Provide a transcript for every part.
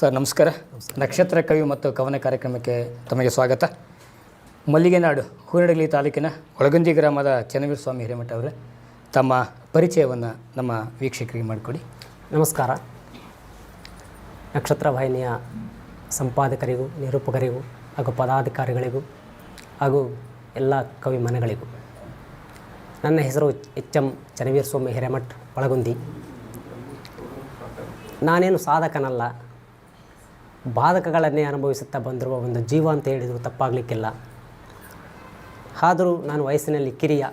Sir, ನಮಸ್ಕಾರ. ನಕ್ಷತ್ರ ಕವಿ ಮತ್ತು ಕವನ ಕಾರ್ಯಕ್ರಮಕ್ಕೆ ತಮಗೆ ಸ್ವಾಗತ. ಮಲ್ಲಿಗೆನಾಡು, ಹೂರಡಗಲಿ ತಾಲೂಕಿನ ಒಳಗುಂದಿ ಗ್ರಾಮದ ಚನ್ನವೀರ ಸ್ವಾಮಿ ಹಿರೇಮಠ ಅವರೇ, ತಮ್ಮ ಪರಿಚಯವನ್ನು ನಮ್ಮ ವೀಕ್ಷಕರಿಗೆ ಮಾಡಿಕೊಡಿ. ನಮಸ್ಕಾರ. ನಕ್ಷತ್ರ ವಾಹಿನಿಯ ಸಂಪಾದಕರಿಗೂ, ನಿರೂಪಕರಿಗೂ, ಹಾಗೂ ಪದಾಧಿಕಾರಿಗಳಿಗೂ, ಹಾಗೂ ಎಲ್ಲ ಕವಿ ಮನೆಗಳಿಗೂ. ನನ್ನ ಹೆಸರು ಎಚ್ ಎಂ ಚನ್ನವೀರ ಸ್ವಾಮಿ ಹಿರೇಮಠ್ ಒಳಗುಂದಿ ನಾನೇನು ಸಾಧಕನಲ್ಲ ಬಾಧಕಗಳನ್ನೇ ಅನುಭವಿಸುತ್ತಾ ಬಂದಿರುವ ಒಂದು ಜೀವ ಅಂತ ಹೇಳಿದರೂ ತಪ್ಪಾಗಲಿಕ್ಕಿಲ್ಲ. ಆದರೂ ನಾನು ವಯಸ್ಸಿನಲ್ಲಿ ಕಿರಿಯ.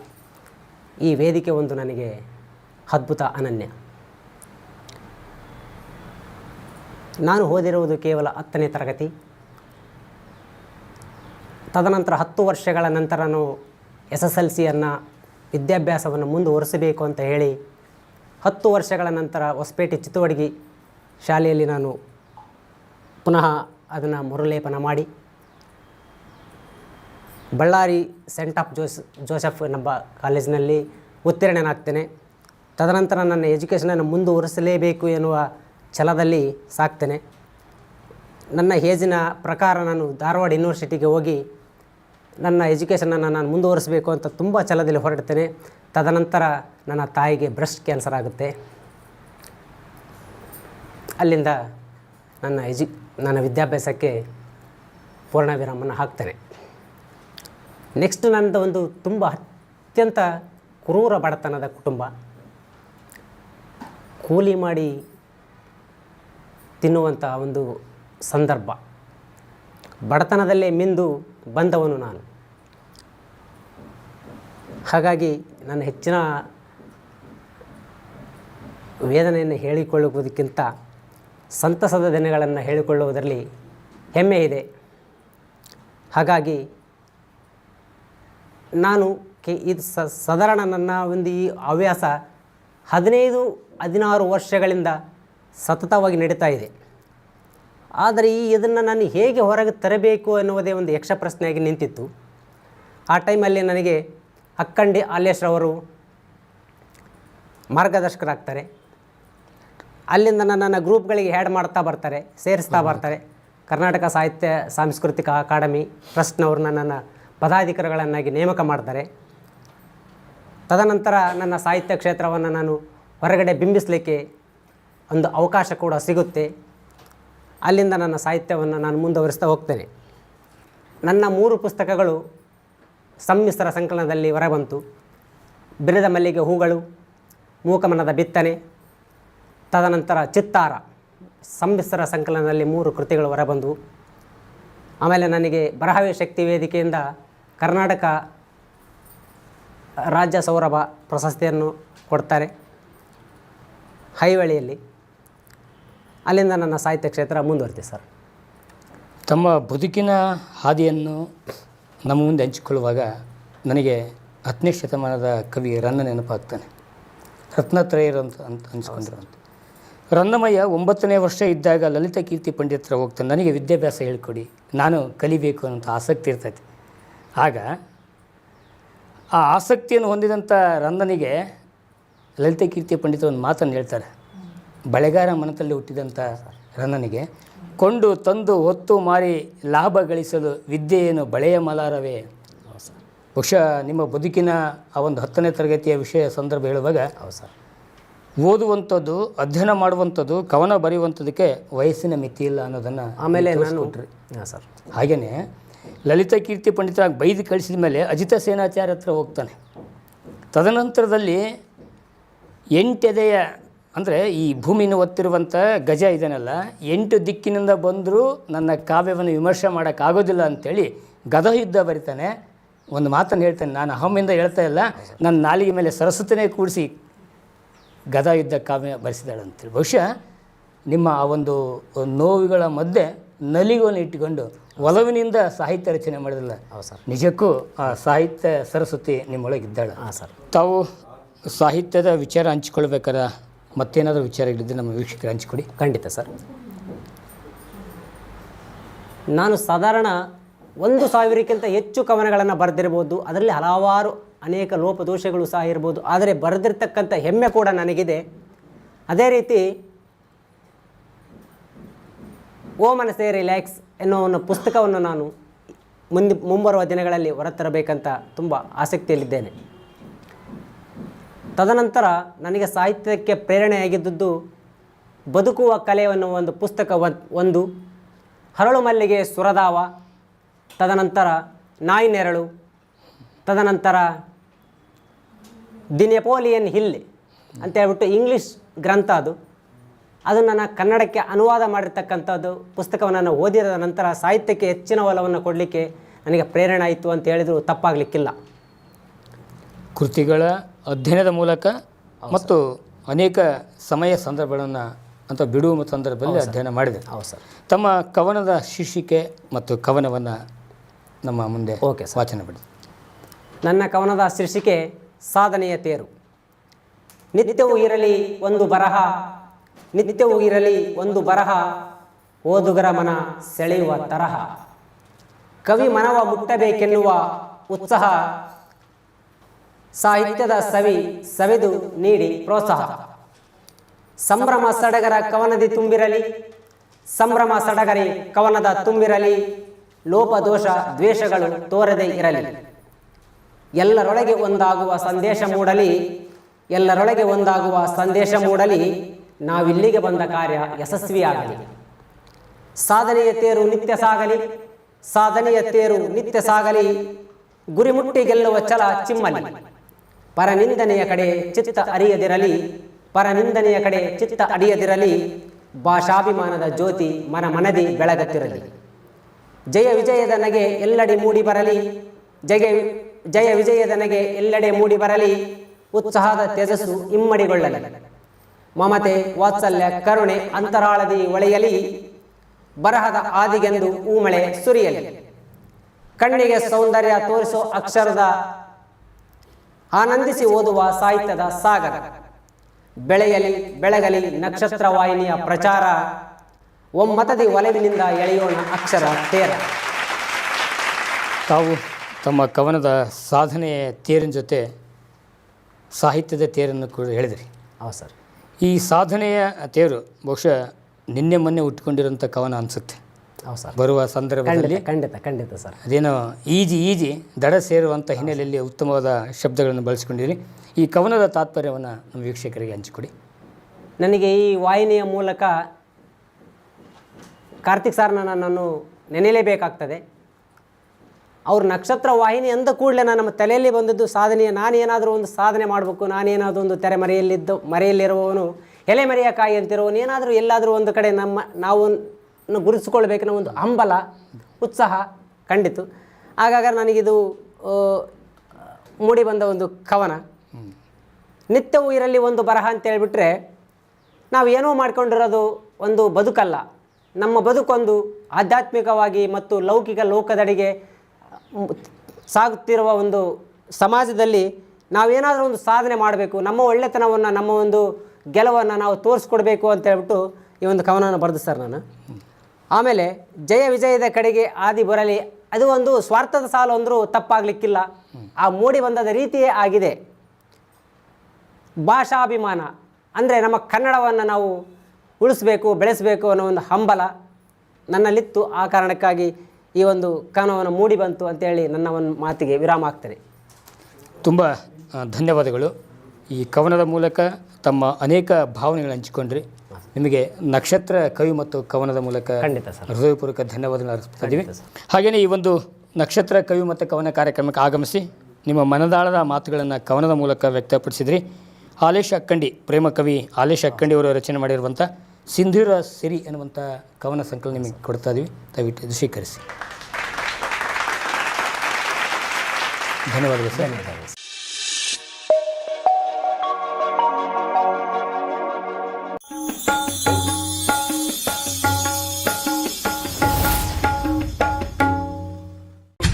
ಈ ವೇದಿಕೆ ಒಂದು ನನಗೆ ಅದ್ಭುತ ಅನನ್ಯ. ನಾನು ಓದಿರುವುದು ಕೇವಲ ಹತ್ತನೇ ತರಗತಿ. ತದನಂತರ ಹತ್ತು ವರ್ಷಗಳ ನಂತರ ನಾನು ಎಸ್ ಎಸ್ ಎಲ್ ಸಿಯನ್ನು ವಿದ್ಯಾಭ್ಯಾಸವನ್ನು ಮುಂದುವರಿಸಬೇಕು ಅಂತ ಹೇಳಿ ಹತ್ತು ವರ್ಷಗಳ ನಂತರ ಹೊಸಪೇಟೆ ಚಿತ್ತುವಡಗಿ ಶಾಲೆಯಲ್ಲಿ ನಾನು ಪುನಃ ಅದನ್ನು ಮರುಲೇಪನ ಮಾಡಿ. Ballari saint of Jose Joseph ಎಂಬ ಕಾಲೇಜಿನಲ್ಲಿ ಉತ್ತೀರ್ಣನಾಗ್ತೇನೆ. ತದನಂತರ ನನ್ನ ಎಜುಕೇಷನನ್ನು ಮುಂದುವರಿಸಲೇಬೇಕು ಎನ್ನುವ ಛಲದಲ್ಲಿ ಸಾಕ್ತೇನೆ ನನ್ನ ಏಜಿನ ಪ್ರಕಾರ ನಾನು ಧಾರವಾಡ ಯೂನಿವರ್ಸಿಟಿಗೆ ಹೋಗಿ ನನ್ನ ಎಜುಕೇಷನನ್ನು ನಾನು ಮುಂದುವರಿಸಬೇಕು ಅಂತ ತುಂಬ ಛಲದಲ್ಲಿ ಹೊರಡ್ತೇನೆ. ತದನಂತರ ನನ್ನ ತಾಯಿಗೆ ಬ್ರೆಸ್ಟ್ ಕ್ಯಾನ್ಸರ್ ಆಗುತ್ತೆ. ಅಲ್ಲಿಂದ ನನ್ನ ಎಜು ನನ್ನ ವಿದ್ಯಾಭ್ಯಾಸಕ್ಕೆ ಪೂರ್ಣ ವಿರಾಮನ ಹಾಕ್ತೇನೆ. ನೆಕ್ಸ್ಟ್ ನನ್ನದು ಒಂದು ತುಂಬ ಅತ್ಯಂತ ಕ್ರೂರ ಬಡತನದ ಕುಟುಂಬ. ಕೂಲಿ ಮಾಡಿ ತಿನ್ನುವಂಥ ಒಂದು ಸಂದರ್ಭ. ಬಡತನದಲ್ಲೇ ಮಿಂದು ಬಂದವನು ನಾನು. ಹಾಗಾಗಿ ನನ್ನ ಹೆಚ್ಚಿನ ವೇದನೆಯನ್ನು ಹೇಳಿಕೊಳ್ಳುವುದಕ್ಕಿಂತ ಸಂತಸದ ದಿನಗಳನ್ನು ಹೇಳಿಕೊಳ್ಳುವುದರಲ್ಲಿ ಹೆಮ್ಮೆ ಇದೆ. ಹಾಗಾಗಿ ನಾನು ಕೆ ಇದು ಸ ಸಾಧಾರಣ ನನ್ನ ಒಂದು ಈ ಹವ್ಯಾಸ ಹದಿನೈದು, ಹದಿನಾರು ವರ್ಷಗಳಿಂದ ಸತತವಾಗಿ ನಡೀತಾ ಇದೆ. ಆದರೆ ಈ ಇದನ್ನು ನಾನು ಹೇಗೆ ಹೊರಗೆ ತರಬೇಕು ಅನ್ನುವುದೇ ಒಂದು ಯಕ್ಷ ಪ್ರಶ್ನೆಯಾಗಿ ನಿಂತಿತ್ತು. ಆ ಟೈಮಲ್ಲಿ ನನಗೆ ಅಕ್ಕಂಡಿ ಆಲೇಶ್ರವರು ಮಾರ್ಗದರ್ಶಕರಾಗ್ತಾರೆ. ಅಲ್ಲಿಂದ ನನ್ನನ್ನು ಗ್ರೂಪ್ಗಳಿಗೆ ಹ್ಯಾಡ್ ಮಾಡ್ತಾ ಬರ್ತಾರೆ ಸೇರಿಸ್ತಾ ಬರ್ತಾರೆ. ಕರ್ನಾಟಕ ಸಾಹಿತ್ಯ ಸಾಂಸ್ಕೃತಿಕ ಅಕಾಡೆಮಿ ಟ್ರಸ್ಟ್ನವರು ನನ್ನನ್ನು ಪದಾಧಿಕಾರಿಗಳನ್ನಾಗಿ ನೇಮಕ ಮಾಡ್ತಾರೆ. ತದನಂತರ ನನ್ನ ಸಾಹಿತ್ಯ ಕ್ಷೇತ್ರವನ್ನು ನಾನು ಹೊರಗಡೆ ಬಿಂಬಿಸಲಿಕ್ಕೆ ಒಂದು ಅವಕಾಶ ಕೂಡ ಸಿಗುತ್ತೆ. ಅಲ್ಲಿಂದ ನನ್ನ ಸಾಹಿತ್ಯವನ್ನು ನಾನು ಮುಂದುವರಿಸ್ತಾ ಹೋಗ್ತೇನೆ. ನನ್ನ ಮೂರು ಪುಸ್ತಕಗಳು ಸಮ್ಮಿಶ್ರ ಸಂಕಲನದಲ್ಲಿ ಹೊರಬಂತು. ಬಿರದ ಮಲ್ಲಿಗೆ ಹೂಗಳು ಮೂಕಮನದ ಬಿತ್ತನೆ ತದನಂತರ ಚಿತ್ತಾರ. ಸಮ್ಮಿಶ್ರ ಸಂಕಲನದಲ್ಲಿ ಮೂರು ಕೃತಿಗಳು ಹೊರಬಂದವು ಆಮೇಲೆ ನನಗೆ ಬರಹವೇ ಶಕ್ತಿ ವೇದಿಕೆಯಿಂದ ಕರ್ನಾಟಕ ರಾಜ್ಯ ಸೌರಭ ಪ್ರಶಸ್ತಿಯನ್ನು ಕೊಡ್ತಾರೆ ಹೈವಳಿಯಲ್ಲಿ. ಅಲ್ಲಿಂದ ನನ್ನ ಸಾಹಿತ್ಯ ಕ್ಷೇತ್ರ ಮುಂದುವರಿತೆ ಸರ್. ತಮ್ಮ ಬದುಕಿನ ಹಾದಿಯನ್ನು ನಮ್ಮ ಮುಂದೆ ಹಂಚಿಕೊಳ್ಳುವಾಗ ನನಗೆ ಹತ್ತನೇ ಶತಮಾನದ ಕವಿ ರನ್ನ ನೆನಪಾಗ್ತಾನೆ. ರತ್ನತ್ರಯರು ಅಂತ ಅಂತ ಅನಿಸ್ಕೊಂಡಿರುವಂಥ ರನ್ನಮಯ್ಯ ಒಂಬತ್ತನೇ ವರ್ಷ ಇದ್ದಾಗ ಲಲಿತ ಕೀರ್ತಿ ಪಂಡಿತರ ಹೋಗ್ತಾನೆ. ನನಗೆ ವಿದ್ಯಾಭ್ಯಾಸ ಹೇಳ್ಕೊಡಿ. ನಾನು ಕಲಿಬೇಕು ಅನ್ನೋಂಥ ಆಸಕ್ತಿ ಇರ್ತೈತೆ. ಆಗ ಆ ಆಸಕ್ತಿಯನ್ನು ಹೊಂದಿದಂಥ ರಂದನಿಗೆ ಲಲಿತ ಕೀರ್ತಿ ಪಂಡಿತ ಒಂದು ಮಾತನ್ನು ಹೇಳ್ತಾರೆ. ಬಳೆಗಾರ ಮನದಲ್ಲಿ ಹುಟ್ಟಿದಂಥ ರನ್ನನಿಗೆ ಕೊಂಡು ತಂದು ಹೊತ್ತು ಮಾರಿ ಲಾಭ ಗಳಿಸಲು ವಿದ್ಯೆಯನ್ನು ಬಳೆಯ ಮಲಾರವೇ. ಬಹುಶಃ ನಿಮ್ಮ ಬದುಕಿನ ಆ ಒಂದು ಹತ್ತನೇ ತರಗತಿಯ ವಿಷಯ ಸಂದರ್ಭ ಹೇಳುವಾಗ ಸರ್. ಓದುವಂಥದ್ದು ಅಧ್ಯಯನ ಮಾಡುವಂಥದ್ದು ಕವನ ಬರೆಯುವಂಥದ್ದಕ್ಕೆ ವಯಸ್ಸಿನ ಮಿತಿ ಇಲ್ಲ ಅನ್ನೋದನ್ನು ಆಮೇಲೆ ನಾನು ಹಾಂ ಸರ್. ಹಾಗೆಯೇ ಲಲಿತ ಕೀರ್ತಿ ಪಂಡಿತರಾಗಿ ಬೈದು ಕಳಿಸಿದ ಮೇಲೆ ಅಜಿತ ಸೇನಾಚಾರ್ಯ ಹತ್ರ ಹೋಗ್ತಾನೆ. ತದನಂತರದಲ್ಲಿ ಎಂಟೆದೆಯ ಅಂದರೆ ಈ ಭೂಮಿನ ಒತ್ತಿರುವಂಥ ಗಜ ಇದನ್ನೆಲ್ಲ ಎಂಟು ದಿಕ್ಕಿನಿಂದ ಬಂದರೂ ನನ್ನ ಕಾವ್ಯವನ್ನು ವಿಮರ್ಶೆ ಮಾಡೋಕ್ಕಾಗೋದಿಲ್ಲ ಅಂಥೇಳಿ ಗದ ಯುದ್ಧ ಬರಿತಾನೆ. ಒಂದು ಮಾತನ್ನು ಹೇಳ್ತೇನೆ ನಾನು ಅಹಮ್ಮಿಂದ ಹೇಳ್ತಾ ಇಲ್ಲ. ನನ್ನ ನಾಲಿಗೆ ಮೇಲೆ ಸರಸ್ವತಿನೇ ಕೂಡಿಸಿ ಗದಾ ಯುದ್ಧ ಕಾವ್ಯ ಬರೆಸಿದಾಳೆ ಅಂತೇಳಿ ಬಹುಶಃ ನಿಮ್ಮ ಆ ಒಂದು ನೋವುಗಳ ಮಧ್ಯೆ ನಲಿಗಳನ್ನು ಇಟ್ಟುಕೊಂಡು ಒಲವಿನಿಂದ ಸಾಹಿತ್ಯ ರಚನೆ ಮಾಡಿದಲ್ಲ ಹೌದು ಸರ್. ನಿಜಕ್ಕೂ ಆ ಸಾಹಿತ್ಯ ಸರಸ್ವತಿ ನಿಮ್ಮೊಳಗಿದ್ದಾಳೆ ಹಾಂ ಸರ್. ತಾವು ಸಾಹಿತ್ಯದ ವಿಚಾರ ಹಂಚಿಕೊಳ್ಬೇಕಾದ ಮತ್ತೇನಾದರೂ ವಿಚಾರಗಳಿದ್ದರೆ ನಮ್ಮ ವೀಕ್ಷಕರು ಹಂಚಿಕೊಡಿ. ಖಂಡಿತ ಸರ್. ನಾನು ಸಾಧಾರಣ ಒಂದು ಸಾವಿರಕ್ಕಿಂತ ಹೆಚ್ಚು ಕವನಗಳನ್ನು ಬರೆದಿರ್ಬೋದು. ಅದರಲ್ಲಿ ಹಲವಾರು ಅನೇಕ ಲೋಪದೋಷಗಳು ಸಹ ಇರ್ಬೋದು. ಆದರೆ ಬರೆದಿರ್ತಕ್ಕಂಥ ಹೆಮ್ಮೆ ಕೂಡ ನನಗಿದೆ. ಅದೇ ರೀತಿ ಓ ಮನಸ್ಸೇ ರಿಲ್ಯಾಕ್ಸ್ ಎನ್ನುವ ಒಂದು ಪುಸ್ತಕವನ್ನು ನಾನು ಮುಂದೆ ಮುಂಬರುವ ದಿನಗಳಲ್ಲಿ ಹೊರತರಬೇಕಂತ ತುಂಬ ಆಸಕ್ತಿಯಲ್ಲಿದ್ದೇನೆ. ತದನಂತರ ನನಗೆ ಸಾಹಿತ್ಯಕ್ಕೆ ಪ್ರೇರಣೆಯಾಗಿದ್ದದ್ದು ಬದುಕುವ ಕಲೆ ಅನ್ನುವ ಒಂದು ಪುಸ್ತಕ ಒಂದು. ಹರಳು ಮಲ್ಲಿಗೆ ಸುರದಾವ. ತದನಂತರ ನಾಯಿ ನೆರಳು. ತದನಂತರ ದಿ ನೆಪೋಲಿಯನ್ ಹಿಲ್ ಅಂತ ಹೇಳ್ಬಿಟ್ಟು ಇಂಗ್ಲೀಷ್ ಗ್ರಂಥ ಅದು. ಅದನ್ನು ನಾನು ಕನ್ನಡಕ್ಕೆ ಅನುವಾದ ಮಾಡಿರ್ತಕ್ಕಂಥದ್ದು ಪುಸ್ತಕವನ್ನು ನಾನು ಓದಿದ ನಂತರ ಸಾಹಿತ್ಯಕ್ಕೆ ಹೆಚ್ಚಿನ ಒಲವನ್ನು ಕೊಡಲಿಕ್ಕೆ ನನಗೆ ಪ್ರೇರಣೆ ಆಯಿತು ಅಂತ ಹೇಳಿದರೂ ತಪ್ಪಾಗಲಿಕ್ಕಿಲ್ಲ. ಕೃತಿಗಳ ಅಧ್ಯಯನದ ಮೂಲಕ ಮತ್ತು ಅನೇಕ ಸಮಯ ಸಂದರ್ಭಗಳನ್ನು ಅಂತ ಬಿಡುವ ಸಂದರ್ಭದಲ್ಲಿ ಅಧ್ಯಯನ ಮಾಡಿದೆ. ಹೌದು ಸರ್. ತಮ್ಮ ಕವನದ ಶೀರ್ಷಿಕೆ ಮತ್ತು ಕವನವನ್ನು ನಮ್ಮ ಮುಂದೆ ಓಕೆ ವಾಚನ ಬಿಡಿ. ನನ್ನ ಕವನದ ಶೀರ್ಷಿಕೆ ಸಾಧನೆಯ ತೇರು. ನಿತ್ಯವೂ ಇರಲಿ ಒಂದು ಬರಹ, ನಿತ್ಯವೂ ಇರಲಿ ಒಂದು ಬರಹ, ಓದುಗರ ಮನ ಸೆಳೆಯುವ ತರಹ. ಕವಿ ಮನವ ಮುಟ್ಟಬೇಕೆನ್ನುವ ಉತ್ಸಾಹ, ಸಾಹಿತ್ಯದ ಸವಿ ಸವೆದು ನೀಡಿ ಪ್ರೋತ್ಸಾಹ. ಸಂಭ್ರಮ ಸಡಗರ ಕವನದಿ ತುಂಬಿರಲಿ, ಸಂಭ್ರಮ ಸಡಗರಿ ಕವನದ ತುಂಬಿರಲಿ, ಲೋಪದೋಷ ದ್ವೇಷಗಳು ತೋರದೆ ಇರಲಿ. ಎಲ್ಲರೊಳಗೆ ಒಂದಾಗುವ ಸಂದೇಶ ಮೂಡಲಿ, ಎಲ್ಲರೊಳಗೆ ಒಂದಾಗುವ ಸಂದೇಶ ಮೂಡಲಿ, ನಾವಿಲ್ಲಿಗೆ ಬಂದ ಕಾರ್ಯ ಯಶಸ್ವಿಯಾಗಲಿ. ಸಾಧನೆಯ ತೇರು ನಿತ್ಯ ಸಾಗಲಿ, ಸಾಧನೆಯ ತೇರು ನಿತ್ಯ ಸಾಗಲಿ ಗುರಿ ಮುಟ್ಟಿ ಗೆಲ್ಲುವ ಛಲ ಚಿಮ್ಮಲಿ. ಪರನಿಂದನೆಯ ಕಡೆ ಚಿತ್ತ ಅರಿಯದಿರಲಿ, ಪರನಿಂದನೆಯ ಕಡೆ ಚಿತ್ತ ಅಡಿಯದಿರಲಿ, ಭಾಷಾಭಿಮಾನದ ಜ್ಯೋತಿ ಮನ ಮನದಿ ಬೆಳಗತ್ತಿರಲಿ. ಜಯ ವಿಜಯದ ನಗೆ ಎಲ್ಲೆಡೆ ಮೂಡಿ ಬರಲಿ, ಜಯ ಜಯ ವಿಜಯದ ನನಗೆ ಎಲ್ಲೆಡೆ ಮೂಡಿ ಬರಲಿ. ಉತ್ಸಾಹದ ತೇಜಸ್ಸು ಇಮ್ಮಡಿಗೊಳ್ಳಲಿ. ಮಮತೆ, ವಾತ್ಸಲ್ಯ, ಕರುಣೆ ಅಂತರಾಳದಿ ಒಳೆಯಲಿ. ಬರಹದ ಆದಿಗೆಂದು ಊಮಳೆ ಸುರಿಯಲಿ. ಕಣ್ಣಿಗೆ ಸೌಂದರ್ಯ ತೋರಿಸೋ ಅಕ್ಷರದ ಆನಂದಿಸಿ ಓದುವ ಸಾಹಿತ್ಯದ ಸಾಗರ. ಬೆಳೆಯಲಿ, ಬೆಳಗಲಿ ನಕ್ಷತ್ರ ವಾಹಿನಿಯ ಪ್ರಚಾರ. ಒಮ್ಮತದಿ ಒಲವಿನಿಂದ ಎಳೆಯೋಣ ಅಕ್ಷರ ತೇರ. ತಾವು ತಮ್ಮ ಕವನದ ಸಾಧನೆಯ ತೇರಿನ ಜೊತೆ ಸಾಹಿತ್ಯದ ತೇರನ್ನು ಕೂಡ ಹೇಳಿದಿರಿ. ಹೌದು ಸರ್. ಈ ಸಾಧನೆಯ ತೇರು ಬಹುಶಃ ನಿನ್ನೆ ಮೊನ್ನೆ ಉಟ್ಕೊಂಡಿರೋಂಥ ಕವನ ಅನಿಸುತ್ತೆ. ಹೌದು ಸರ್. ಬರುವ ಸಂದರ್ಭದಲ್ಲಿ ಖಂಡಿತ ಖಂಡಿತ ಖಂಡಿತ ಸರ್. ಅದೇನೋ ಈಜಿ ಈಜಿ ದಡ ಸೇರುವಂಥ ಹಿನ್ನೆಲೆಯಲ್ಲಿ ಉತ್ತಮವಾದ ಶಬ್ದಗಳನ್ನು ಬಳಸಿಕೊಂಡಿರಿ. ಈ ಕವನದ ತಾತ್ಪರ್ಯವನ್ನು ನಮ್ಮ ವೀಕ್ಷಕರಿಗೆ ಹಂಚಿಕೊಡಿ. ನನಗೆ ಈ ವಾಹಿನಿಯ ಮೂಲಕ ಕಾರ್ತಿಕ್ ಸಾರ್ನ ನಾನು ನೆನೆಯಲೇಬೇಕಾಗ್ತದೆ. ಅವ್ರ ನಕ್ಷತ್ರ ವಾಹಿನಿ ಅಂದ ಕೂಡಲೇ ನಮ್ಮ ತಲೆಯಲ್ಲಿ ಬಂದದ್ದು ಸಾಧನೆಯ ನಾನೇನಾದರೂ ಒಂದು ಸಾಧನೆ ಮಾಡಬೇಕು, ನಾನೇನಾದರೂ ಒಂದು ತೆರೆ ಮರೆಯಲ್ಲಿದ್ದು ಮರೆಯಲ್ಲಿರುವವನು ಎಲೆ ಮರೆಯ ಕಾಯಿ ಅಂತಿರುವವನು, ಏನಾದರೂ ಎಲ್ಲಾದರೂ ಒಂದು ಕಡೆ ನಮ್ಮ ನಾವು ನ ಒಂದು ಹಂಬಲ, ಉತ್ಸಾಹ ಕಂಡಿತು. ಹಾಗಾಗ ನನಗಿದು ಮೂಡಿ ಬಂದ ಒಂದು ಕವನ. ನಿತ್ಯವೂ ಇರಲಿ ಒಂದು ಬರಹ ಅಂತ ಹೇಳಿಬಿಟ್ರೆ ನಾವು ಏನೋ ಮಾಡ್ಕೊಂಡಿರೋದು ಒಂದು ಬದುಕಲ್ಲ. ನಮ್ಮ ಬದುಕೊಂದು ಆಧ್ಯಾತ್ಮಿಕವಾಗಿ ಮತ್ತು ಲೌಕಿಕ ಲೋಕದಡಿಗೆ ಸಾಗುತ್ತಿರುವ ಒಂದು ಸಮಾಜದಲ್ಲಿ ನಾವೇನಾದರೂ ಒಂದು ಸಾಧನೆ ಮಾಡಬೇಕು, ನಮ್ಮ ಒಳ್ಳೆತನವನ್ನು, ನಮ್ಮ ಒಂದು ಗೆಲುವನ್ನು ನಾವು ತೋರಿಸ್ಕೊಡ್ಬೇಕು ಅಂತ ಹೇಳ್ಬಿಟ್ಟು ಈ ಒಂದು ಕವನವನ್ನು ಬರೆದು ಸರ್ ನಾನು. ಆಮೇಲೆ ಜಯ ವಿಜಯದ ಕಡೆಗೆ ಆದಿ ಬರಲಿ, ಅದು ಒಂದು ಸ್ವಾರ್ಥದ ಸಾಲು ಅಂದರೂ ತಪ್ಪಾಗಲಿಕ್ಕಿಲ್ಲ. ಆ ಮೂಡಿ ಬಂದದ ರೀತಿಯೇ ಆಗಿದೆ. ಭಾಷಾಭಿಮಾನ ಅಂದರೆ ನಮ್ಮ ಕನ್ನಡವನ್ನು ನಾವು ಉಳಿಸ್ಬೇಕು, ಬೆಳೆಸಬೇಕು ಅನ್ನೋ ಒಂದು ಹಂಬಲ ನನ್ನಲ್ಲಿತ್ತು ಆ ಕಾರಣಕ್ಕಾಗಿ ಈ ಒಂದು ಕಾನವನ್ನು ಮೂಡಿ ಬಂತು ಅಂತೇಳಿ ನನ್ನ ಒಂದು ಮಾತಿಗೆ ವಿರಾಮ ಆಗ್ತದೆ ತುಂಬ ಧನ್ಯವಾದಗಳು. ಈ ಕವನದ ಮೂಲಕ ತಮ್ಮ ಅನೇಕ ಭಾವನೆಗಳು ಹಂಚಿಕೊಂಡ್ರಿ. ನಿಮಗೆ ನಕ್ಷತ್ರ ಕವಿ ಮತ್ತು ಕವನದ ಮೂಲಕ ಖಂಡಿತ ಸರ್. ಹೃದಯಪೂರ್ವಕ ಧನ್ಯವಾದಗಳು ಅರ್ಪಿಸ್ತಾ ಇದ್ದೀವಿ. ಹಾಗೆಯೇ ಈ ಒಂದು ನಕ್ಷತ್ರ ಕವಿ ಮತ್ತು ಕವನ ಕಾರ್ಯಕ್ರಮಕ್ಕೆ ಆಗಮಿಸಿ ನಿಮ್ಮ ಮನದಾಳದ ಮಾತುಗಳನ್ನು ಕವನದ ಮೂಲಕ ವ್ಯಕ್ತಪಡಿಸಿದ್ರಿ. ಆಲೇಶ್ ಅಕ್ಕಂಡಿ ಪ್ರೇಮ ಕವಿ ಆಲೇಶ್ ಅಕ್ಕಂಡಿ ಅವರು ರಚನೆ ಮಾಡಿರುವಂಥ ಸಿಂಧೂರ ಸಿರಿ ಎನ್ನುವಂಥ ಕವನ ಸಂಕಲನ ನಿಮಗೆ ಕೊಡ್ತಾ ಇದ್ದೀವಿ. ದಯವಿಟ್ಟು ಇದು ಸ್ವೀಕರಿಸಿ. ಧನ್ಯವಾದಗಳು ಸರ್.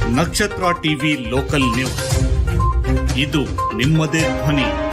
ನಕ್ಷತ್ರ ಟಿವಿ ಲೋಕಲ್ ನ್ಯೂಸ್. ಇದು ನಿಮ್ಮದೇ ಧ್ವನಿ.